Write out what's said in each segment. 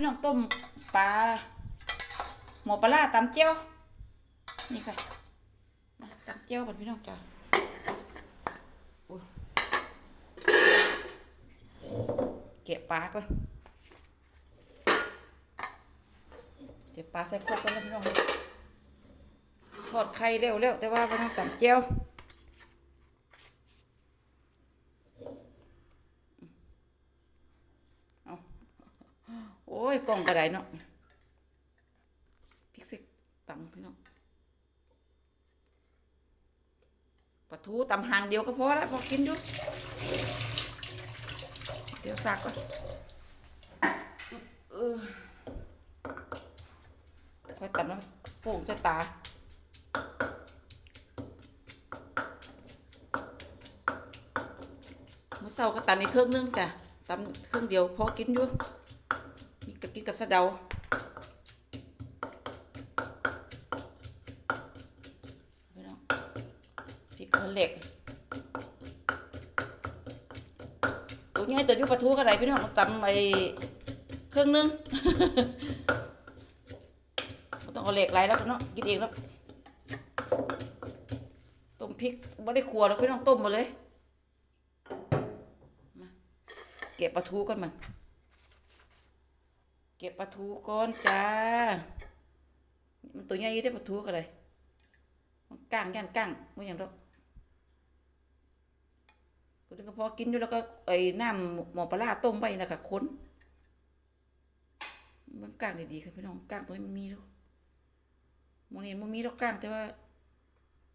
พี่น้องต้มปลาหมอปลาร้าตำเจียวนี่ค่ะมาตำเจียวก่อนพี่น้องจ้าเก็บปลาก่อนเก็บปลาใส่ครกก่อนแล้วพี่น้องทอดไข่เร็วๆแต่ว่าไม่ต้องตำเจียว โอ้ ยกล่องกระไดเนาะพิกสิตำพี่น้องปลาทูตำหางเดียวก็พอแล้วพอกินอยู่เดี๋ยวซักก่อนเออค่อยตำน้ำโป่งใส่ตาเมื่อเช้าก็ตำอีกเครื่องนึงจ้ะตำเครื่องเดียวพอกินอยู่ นี่ก็กินกับสะเดาพี่น้องพริกเหล็กตัวนี้ตัวอยู่ปลาทูก็ได้พี่น้องตำไอเครื่องนึงต้องเอาเหล็กไรแล้วพี่น้องกินเองแล้วต้มพริกไม่ได้ครัวแล้วพี่น้องต้มมาเลยมาเก็บปลาทูก่อนมัน เก็บปลาทูก่อนจ้า มันตัวใหญ่ยี่ได้ปลาทูก็เลยมันก้างยันก้างไม่อย่างดอกก็ถึงก็พอกินอยู่แล้วก็ไอ้น้ำหมอปลาต้มไปนะคะค้นมันก้างดีๆค่ะพี่น้องก้างตัวนี้มันมีแล้วมองเห็นมันมีดอกก้างแต่ว่า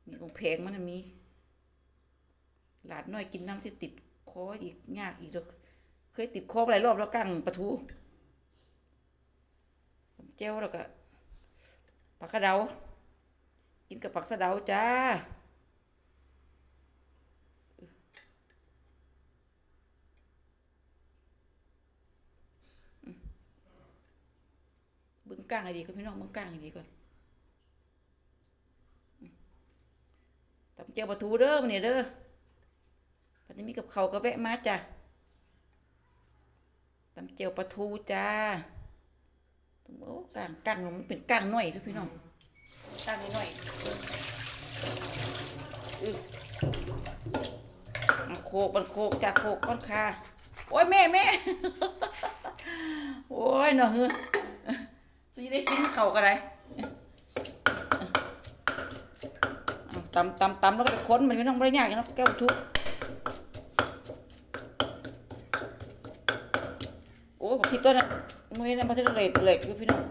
นี่ตรงแผงมันมี หลานน้อยกินน้ำสิติดคออีกยากอีกดอกเคยติดคอหลายรอบแล้วก้างปลาทู เจียวแล้วก็ผักกระเดา กินกับผักสะเดาจ้าเบึงก้างให้ดีก่อนพี่น้องเบึงก้างให้ดีก่อนอืมตำเจียวปลาทูเด้อมันนี่เด้อปันนี้มีกับเขาก็แวะมาจ้ะตำเจียวปลาทูจ้า โอ้กลางกลางมันเป็นกลางหน่อยทุกพี่น้องกลางหน่อยมันโคกมันโคกจากโคกก้อนคาโอ้ยแม่แม่โอ้ยเนาะเฮ้ยสิได้กินเข่ากันไรตำตำตำแล้วก็ค้นมันไม่ต้องไม่ได้ยากอย่างนั้นแก้วทุกโอ้พี่ต้นน่ะ ไม่ได้มาที่เหล็กเหล็กอยู่พี่น้อง